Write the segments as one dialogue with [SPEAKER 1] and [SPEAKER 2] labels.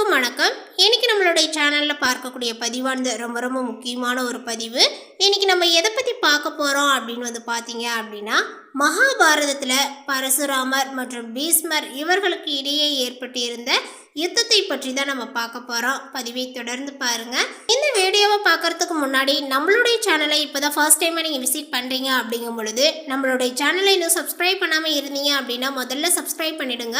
[SPEAKER 1] அனைவருக்கும் வணக்கம். இன்னைக்கு நம்மளுடைய சேனலில் பார்க்கக்கூடிய பதிவானது ரொம்ப ரொம்ப முக்கியமான ஒரு பதிவு. இன்னைக்கு நம்ம எதை பற்றி பார்க்க போகிறோம் அப்படின்னு வந்து பார்த்தீங்க அப்படின்னா மகாபாரதத்தில் பரசுராமர் மற்றும் பீஸ்மர் இவர்களுக்கு இடையே ஏற்பட்டிருந்த யுத்தத்தை பற்றி தான் நம்ம பார்க்க போகிறோம் பதிவை தொடர்ந்து பாருங்கள் இந்த வீடியோவை பார்க்கறதுக்கு முன்னாடி நம்மளுடைய சேனலை இப்போ தான் ஃபர்ஸ்ட் டைமாக நீங்கள் விசிட் பண்ணுறீங்க அப்படிங்கும் பொழுது நம்மளுடைய சேனலை இன்னும் சப்ஸ்கிரைப் பண்ணாமல் இருந்தீங்க அப்படின்னா முதல்ல சப்ஸ்கிரைப் பண்ணிவிடுங்க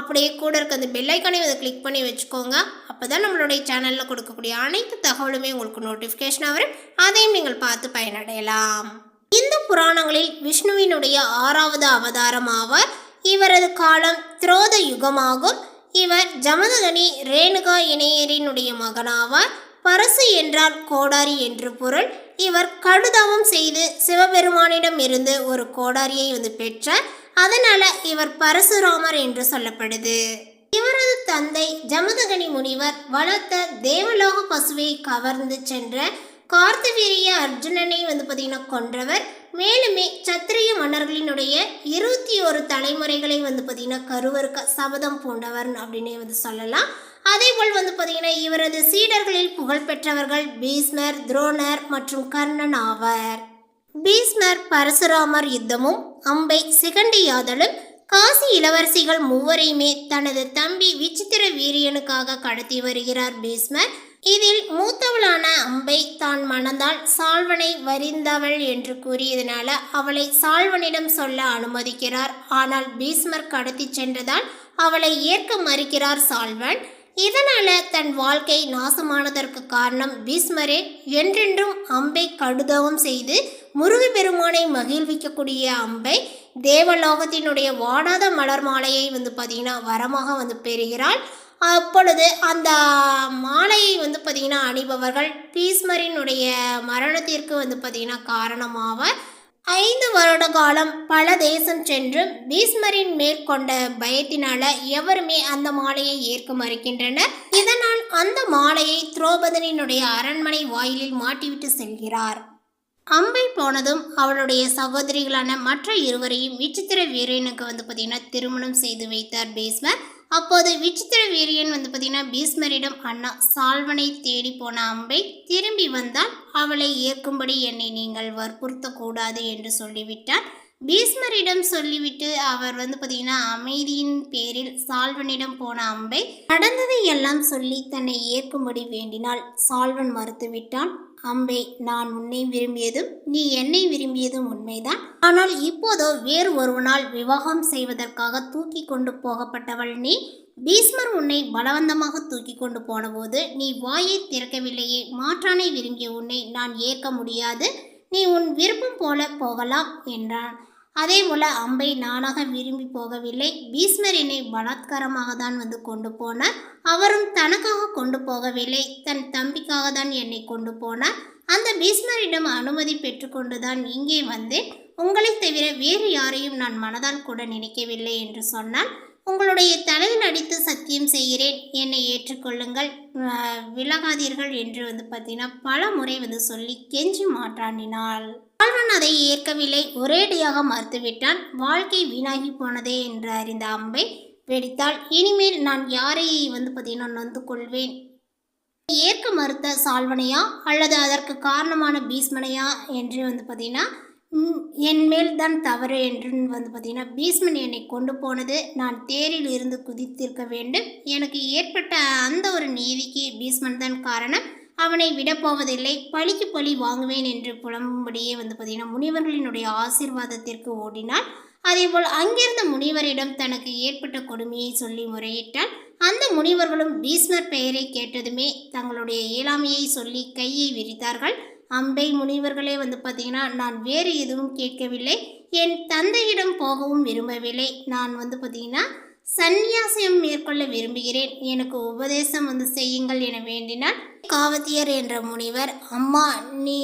[SPEAKER 1] அப்படியே கூட இருக்க அந்த பெல் அதை கிளிக் பண்ணி வச்சுக்கோங்க. அப்போ தான் நம்மளுடைய சேனலில் கொடுக்கக்கூடிய அனைத்து தகவலுமே உங்களுக்கு நோட்டிஃபிகேஷனாக வரும். அதையும் நீங்கள் பார்த்து பயனடையலாம். இந்த புராணங்களில் விஷ்ணுவினுடைய ஆறாவது அவதாரம் ஆவார் இவரது காலம் துரோத யுகமாகும். இவர் ஜமதகனி ரேணுகா இணையரினுடைய மகனாவார். பரசு என்றால் கோடாரி என்று பொருள். இவர் கடுதவம் செய்து சிவபெருமானிடம் இருந்து ஒரு கோடாரியை வந்து பெற்றார். அதனால இவர் பரசுராமர் என்று சொல்லப்படுது. இவரது தந்தை ஜமதகனி முனிவர் வளர்த்த தேவலோக பசுவை கவர்ந்து சென்ற கார்த்தவீரிய அர்ஜுனனை வந்து பார்த்தீங்கன்னா கொன்றவர். மேலுமே சத்திரிய மன்னர்களினுடைய இருபத்தி ஒரு தலைமுறைகளை வந்து பார்த்தீங்கன்னா கருவறுக்க சபதம் பூண்டவர் அப்படின்னே வந்து சொல்லலாம். அதே போல் வந்து பார்த்தீங்கன்னா இவரது சீடர்களில் புகழ்பெற்றவர்கள் பீஸ்மர் துரோணர் மற்றும் கர்ணன் ஆவர். பீஸ்மர் பரசுராமர் யுத்தமும் அம்பை சிகண்டியாதலும் காசி இளவரசிகள் மூவரையுமே தனது தம்பி விசித்திர வீரியனுக்காக கடத்தி வருகிறார் பீஸ்மர் இதில் மூத்தவளான அம்பை தான் மணந்தால் சால்வனை வரிந்தவள் என்று கூறியதனால அவளை சால்வனிடம் சொல்ல அனுமதிக்கிறார். ஆனால் பீஸ்மர் கடத்தி சென்றதால் அவளை ஏற்க மறுக்கிறார் சால்வன். இதனால தன் வாழ்க்கை நாசமானதற்கு காரணம் பீஸ்மரே என்றென்றும் அம்பை கடுதவம் செய்து முருகப்பெருமானை மகிழ்விக்கக்கூடிய அம்பை தேவலோகத்தினுடைய வாடாத மலர் மாலையை வந்து பார்த்தீங்கன்னா வரமாக வந்து பெறுகிறாள். அப்பொழுது அந்த மாலையை வந்து பார்த்திங்கன்னா அணிபவர்கள் பீஸ்மரினுடைய மரணத்திற்கு வந்து பார்த்திங்கன்னா காரணமாக ஐந்து வருட காலம் பல தேசம் சென்றும் பீஸ்மரின் மேற்கொண்ட பயத்தினால எவருமே அந்த மாலையை ஏற்க மறுக்கின்றனர். இதனால் அந்த மாலையை துரோபதனினுடைய அரண்மனை வாயிலில் மாட்டிவிட்டு செல்கிறார். அம்பை போனதும் அவளுடைய சகோதரிகளான மற்ற இருவரையும் விசித்திர வீரனுக்கு வந்து பார்த்தீங்கன்னா திருமணம் செய்து வைத்தார் பீஸ்மர் அப்போது விசித்திர வீரியன் வந்து பார்த்தீங்கன்னா பீஸ்மரிடம் அண்ணா சால்வனை தேடி போன அம்பை திரும்பி வந்தால் அவளை ஏற்கும்படி என்னை நீங்கள் வற்புறுத்தக்கூடாது என்று சொல்லிவிட்டார். பீஸ்மரிடம் சொல்லிவிட்டு அவர் வந்து பார்த்தீங்கன்னா அமைதியின் பேரில் சால்வனிடம் போன அம்பை நடந்ததை எல்லாம் சொல்லி தன்னை ஏற்கும்படி வேண்டினாள் சால்வன் மறுத்துவிட்டான். அம்பே நான் உன்னை விரும்பியதும் நீ என்னை விரும்பியதும் உண்மைதான். ஆனால் இப்போதோ வேறு ஒருவனால் விவாகம் செய்வதற்காக தூக்கி கொண்டு போகப்பட்டவள் நீ. பீஸ்மர் உன்னை பலவந்தமாக தூக்கி கொண்டு போனபோது நீ வாயை திறக்கவில்லையே மாற்றானை விரும்பிய உன்னை நான் ஏற்க முடியாது. நீ உன் விருப்பம் போல போகலாம் என்றான். அதே போல் அம்பை நானாக விரும்பி போகவில்லை. பீஸ்மர் என்னை பலாத்காரமாக தான் வந்து கொண்டு போனார். அவரும் தனக்காக கொண்டு போகவில்லை. தன் தம்பிக்காக தான் என்னை கொண்டு போனார். அந்த பீஸ்மரிடம் அனுமதி பெற்றுக்கொண்டு தான் இங்கே வந்தேன். உங்களை தவிர வேறு யாரையும் நான் மனதால் கூட நினைக்கவில்லை என்று சொன்னான். உங்களுடைய தலையில் அடித்து சத்தியம் செய்கிறேன். என்னை ஏற்றுக்கொள்ளுங்கள். விலகாதீர்கள் என்று வந்து பார்த்தீங்கன்னா பல முறை வந்து சொல்லி கெஞ்சி மாற்றாண்டினாள். பால்வன் அதை ஏற்கவில்லை. ஒரேடியாக மறுத்துவிட்டான். வாழ்க்கை வீணாகி போனதே என்று அறிந்த அம்பை வெடித்தால் இனிமேல் நான் யாரை வந்து பார்த்தீங்கன்னா நொந்து கொள்வேன்? ஏற்க மறுத்த சால்வனையா? அல்லது அதற்கு காரணமான பீஸ்மனையா என்று வந்து பார்த்தீங்கன்னா என் மேல் தான் தவறு என்று வந்து பார்த்தீங்கன்னா பீஸ்மன் என்னை கொண்டு போனது நான் தேரில் இருந்து குதித்திருக்க வேண்டும். எனக்கு ஏற்பட்ட அந்த ஒரு நீதிக்கு பீஸ்மன் தான் காரணம். அவனை விடப்போவதில்லை பழிக்கு பழி வாங்குவேன் என்று புலம்பும்படியே வந்து பார்த்தீங்கன்னா முனிவர்களினுடைய ஆசீர்வாதத்திற்கு ஓடினாள். அதேபோல் அங்கிருந்த முனிவரிடம் தனக்கு ஏற்பட்ட கொடுமையை சொல்லி முறையிட்டான் அந்த முனிவர்களும் பீஸ்மர் பெயரை கேட்டதுமே தங்களுடைய இயலாமையை சொல்லி கையை விரித்தார்கள். அம்பை முனிவர்களே வந்து பார்த்தீங்கன்னா நான் வேறு எதுவும் கேட்கவில்லை. என் தந்தையிடம் போகவும் விரும்பவில்லை. நான் வந்து பார்த்தீங்கன்னா சந்நியாசம் மேற்கொள்ள விரும்புகிறேன். எனக்கு உபதேசம் வந்து செய்யுங்கள் என வேண்டினால் காவத்தியர் என்ற முனிவர் அம்மா நீ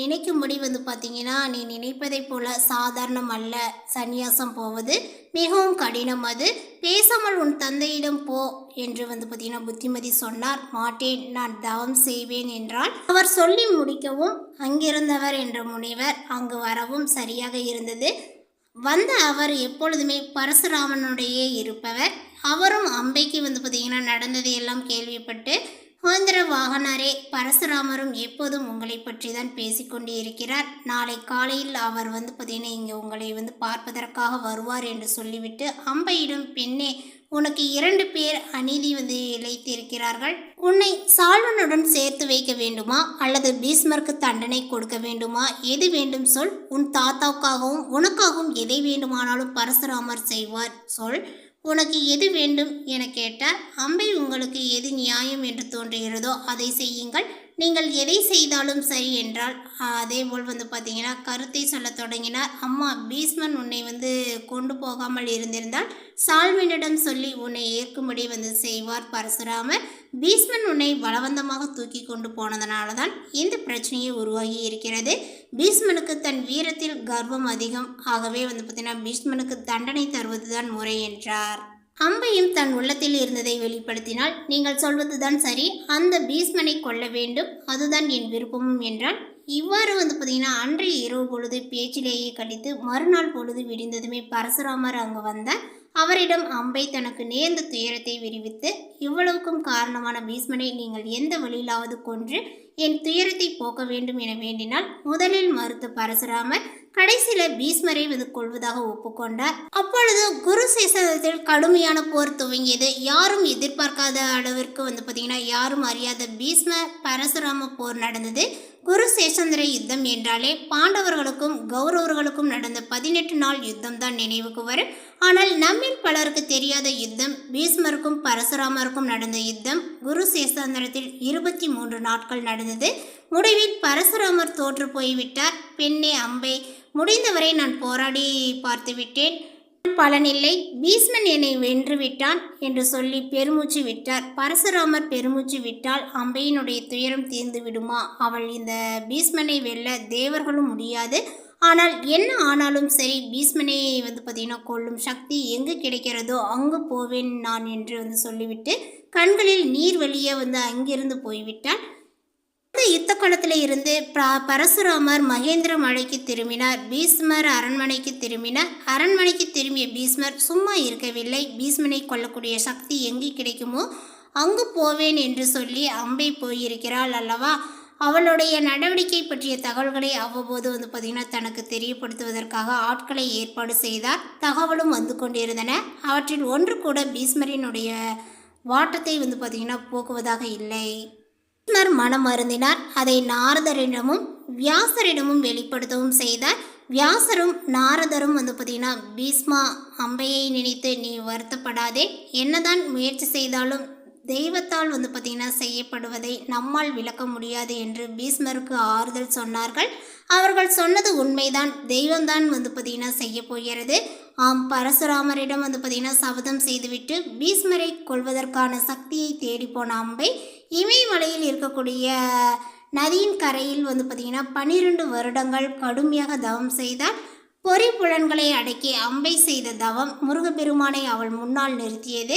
[SPEAKER 1] நினைக்கும்படி வந்து பார்த்தீங்கன்னா நீ நினைப்பதை போல சாதாரணம் அல்ல. சந்நியாசம் போவது மிகவும் கடினம். அது பேசாமல் உன் தந்தையிடம் போ என்று வந்து பார்த்தீங்கன்னா புத்திமதி சொன்னார். மாட்டேன் நான் தவம் செய்வேன் என்றால் அவர் சொல்லி முடிக்கவும் அங்கிருந்தவர் என்ற முனிவர் அங்கு வரவும் சரியாக இருந்தது. வந்த அவர் எப்பொழுதுமே பரசுராமனுடைய இருப்பவர். அவரும் அம்பைக்கு வந்து பார்த்திங்கன்னா நடந்ததை எல்லாம் கேள்விப்பட்டு சுதந்திர வாகனாரே பரசுராமரும் எப்போதும் உங்களை பற்றி தான் பேசிக்கொண்டு இருக்கிறார். நாளை காலையில் அவர் வந்து பார்த்தீங்கன்னா இங்கே உங்களை வந்து பார்ப்பதற்காக வருவார் என்று சொல்லிவிட்டு அம்பையிடம் பெண்ணே உனக்கு இரண்டு பேர் அநீதி வந்து இழைத்திருக்கிறார்கள். உன்னை சால்வனுடன் சேர்த்து வைக்க வேண்டுமா? அல்லது பீஸ்மருக்கு தண்டனை கொடுக்க வேண்டுமா? எது வேண்டும் சொல். உன் தாத்தாவுக்காகவும் உனக்காகவும் எதை வேண்டுமானாலும் பரசுராமர் செய்வார். சொல். உனக்கு எது வேண்டும் என கேட்டார் அம்பை உங்களுக்கு எது நியாயம் என்று தோன்றுகிறதோ அதை செய்யுங்கள். நீங்கள் எதை செய்தாலும் சரி என்றால் அதே போல் வந்து பார்த்தீங்கன்னா கருத்தை சொல்ல தொடங்கினார். அம்மா பீஸ்மன் உன்னை வந்து கொண்டு போகாமல் இருந்திருந்தால் சால்மனிடம் சொல்லி உன்னை ஏற்கும்படி வந்து செய்வார் பரசுராமர். பீஸ்மன் உன்னை பலவந்தமாக தூக்கி கொண்டு போனதனால தான் இந்த பிரச்சனையை உருவாகி இருக்கிறது. பீஸ்மனுக்கு தன் வீரத்தில் கர்வம் அதிகம். ஆகவே வந்து பார்த்தீங்கன்னா பீஸ்மனுக்கு தண்டனை தருவதுதான் முறை என்றார். அம்பையும் தன் உள்ளத்தில் இருந்ததை வெளிப்படுத்தினால் நீங்கள் சொல்வதுதான் சரி. அந்த பீஸ்மனை கொல்ல வேண்டும். அதுதான் என் விருப்பமும் என்றால் இவ்வாறு வந்து பார்த்தீங்கன்னா அன்றைய இரவு பொழுது பேச்சிலேயே கடித்து மறுநாள் பொழுது விடிந்ததுமே பரசுராமர் அங்கு வந்தார். அவரிடம் அம்பை தனக்கு நேர்ந்த துயரத்தை விரிவித்து இவ்வளவுக்கும் காரணமான பீஷ்மனை நீங்கள் எந்த வழியிலாவது கொன்று என் துயரத்தை போக்க வேண்டும் என வேண்டினால் முதலில் மறுத்த பரசுராமர் கடைசியில் பீஷ்மரை வந்து கொள்வதாக ஒப்புக்கொண்டார். அப்பொழுது குரு சேசத்தில் கடுமையான போர் துவங்கியது. யாரும் எதிர்பார்க்காத அளவிற்கு வந்து பார்த்தீங்கன்னா யாரும் அறியாத பீஷ்ம பரசுராம போர் நடந்தது. குரு சேஷந்திர யுத்தம் என்றாலே பாண்டவர்களுக்கும் கௌரவர்களுக்கும் நடந்த பதினெட்டு நாள் யுத்தம் தான் நினைவுக்கு வரும். ஆனால் நம்மில் பலருக்கு தெரியாத யுத்தம் பீஸ்மருக்கும் பரசுராமருக்கும் நடந்த யுத்தம் குரு சேஷாந்திரத்தில் இருபத்தி மூன்று நாட்கள் நடந்தது. முடிவில் பரசுராமர் தோற்று போய்விட்டார். பெண்ணே அம்பை முடிந்தவரை நான் போராடி பார்த்துவிட்டேன். பலனில்லை. பீஷ்மன் என்னை வென்று விட்டான் என்று சொல்லி பெருமூச்சு விட்டார். பரசுராமர் பெருமூச்சு விட்டால் அம்பையினுடைய துயரம் தீர்ந்து விடுமா? அவள் இந்த பீஷ்மனை வெல்ல தேவர்களும் முடியாது. ஆனால் என்ன ஆனாலும் சரி பீஸ்மனை வந்து பார்த்தீங்கன்னா கொல்லும் சக்தி எங்கு கிடைக்கிறதோ அங்கு போவேன் நான் என்று வந்து சொல்லிவிட்டு கண்களில் நீர் வெளியே வந்து அங்கிருந்து போய்விட்டான். யுத்த களத்தில் இருந்து பரசுராமர் மகேந்திர மலைக்கு திரும்பினார். பீஸ்மர் அரண்மனைக்கு திரும்பினார். அரண்மனைக்கு திரும்பிய பீஸ்மர் சும்மா இருக்கவில்லை. பீஸ்மனை கொள்ளக்கூடிய சக்தி எங்கே கிடைக்குமோ அங்கு போவேன் என்று சொல்லி அம்பை போயிருக்கிறாள் அல்லவா? அவளுடைய நடவடிக்கை பற்றிய தகவல்களை அவ்வப்போது வந்து பார்த்திங்கன்னா தனக்கு தெரியப்படுத்துவதற்காக ஆட்களை ஏற்பாடு செய்தார். தகவலும் வந்து கொண்டிருந்தன. அவற்றில் ஒன்று கூட பீஸ்மரினுடைய வாட்டத்தை வந்து பார்த்திங்கன்னா போக்குவதாக இல்லை. கிருஷ்ணர் மனம் அருந்தினார் அதை நாரதரிடமும் வியாசரிடமும் வெளிப்படுத்தவும் செய்தார். வியாசரும் நாரதரும் வந்து பார்த்தீங்கன்னா பீஸ்மா அம்பையை நினைத்து நீ வருத்தப்படாதே. என்னதான் முயற்சி செய்தாலும் தெய்வத்தால் வந்து பார்த்திங்கன்னா செய்யப்படுவதை நம்மால் விளக்க முடியாது என்று பீஸ்மருக்கு ஆறுதல் சொன்னார்கள். அவர்கள் சொன்னது உண்மைதான். தெய்வம்தான் வந்து பார்த்திங்கன்னா செய்ய போகிறது. ஆம் பரசுராமரிடம் வந்து பார்த்தீங்கன்னா சபதம் செய்துவிட்டு பீஸ்மரை கொள்வதற்கான சக்தியை தேடி போன அம்பை இமயமலையில் இருக்கக்கூடிய நதியின் கரையில் வந்து பார்த்திங்கன்னா பன்னிரெண்டு வருடங்கள் கடுமையாக தவம் செய்தால் பொறி புலன்களை அடக்கி அம்பை செய்த தவம் முருகப்பெருமானை அவள் முன்னால் நிறுத்தியது.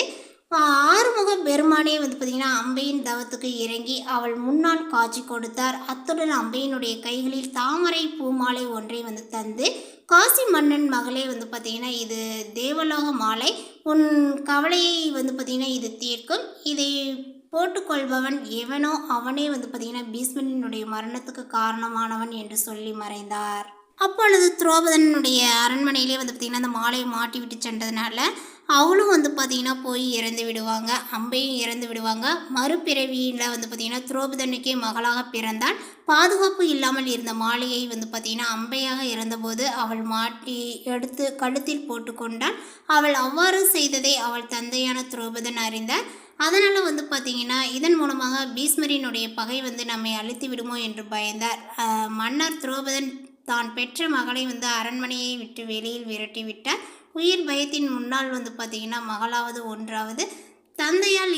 [SPEAKER 1] ஆறுமுக பெருமானே வந்து பார்த்திங்கன்னா அம்பையின் தவத்துக்கு இறங்கி அவள் முன்னால் காட்சி கொடுத்தார். அத்துடன் அம்பையினுடைய கைகளில் தாமரை பூமாலை ஒன்றை வந்து தந்து காசி மன்னன் மகளே வந்து பார்த்திங்கன்னா இது தேவலோக மாலை. உன் கவலையை வந்து பார்த்திங்கன்னா இது தீர்க்கும். இதை போட்டுக்கொள்பவன் எவனோ அவனே வந்து பார்த்தீங்கன்னா பீஷ்மனினுடைய மரணத்துக்கு காரணமானவன் என்று சொல்லி மறைந்தார். அப்பொழுது துரோபதனுடைய அரண்மனையிலே வந்து பார்த்திங்கன்னா அந்த மாலையை மாட்டி விட்டு சென்றதுனால அவளும் வந்து பார்த்திங்கன்னா போய் இறந்து விடுவாங்க அம்பையும் இறந்து விடுவாங்க. மறுபிறவியில் வந்து பார்த்திங்கன்னா துரோபதனுக்கே மகளாக பிறந்தால் பாதுகாப்பு இல்லாமல் இருந்த மாலையை வந்து பார்த்திங்கன்னா அம்பையாக இறந்தபோது அவள் மாட்டி எடுத்து கழுத்தில் போட்டுக்கொண்டால் அவள் அவ்வாறு செய்ததை அவள் தந்தையான துரோபதன் அறிந்தார். அதனால் வந்து பார்த்திங்கன்னா இதன் மூலமாக பீஸ்மரினுடைய பகை வந்து நம்மை அழித்து விடுமோ என்று பயந்தார். மன்னர் துரோபதன் தான் பெற்ற மகளை வந்து அரண்மனையை விட்டு வெளியில் விரட்டி விட்டார். உயிர் பயத்தின் முன்னால் வந்து பார்த்திங்கன்னா மகளாவது ஒன்றாவது. தந்தையால்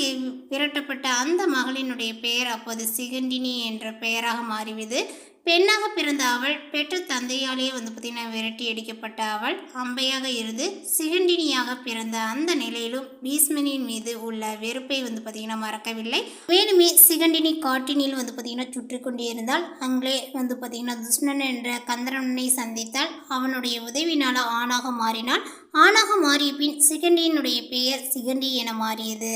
[SPEAKER 1] விரட்டப்பட்ட அந்த மகளினுடைய பெயர் அப்போது சிகண்டினி என்ற பெயராக மாறிவிது பெண்ணாக பிறந்த அவள் பெற்ற தந்தையாலேயே வந்து பார்த்திங்கன்னா விரட்டி அடிக்கப்பட்ட அவள். அம்பையாக இருந்து சிகண்டினியாக பிறந்த அந்த நிலையிலும் பீஷ்மனின் மீது உள்ள வெறுப்பை வந்து பார்த்திங்கன்னா மறக்கவில்லை. மேலுமே சிகண்டினி காட்டினில் வந்து பார்த்திங்கன்னா சுற்றி கொண்டே இருந்தால் அங்கே வந்து பார்த்திங்கன்னா துஷ்ணன் என்ற கந்தரனை சந்தித்தால் அவனுடைய உதவினால் ஆணாக மாறினாள். ஆணாக மாறிய பின் சிகண்டியினுடைய பெயர் சிகண்டி என மாறியது.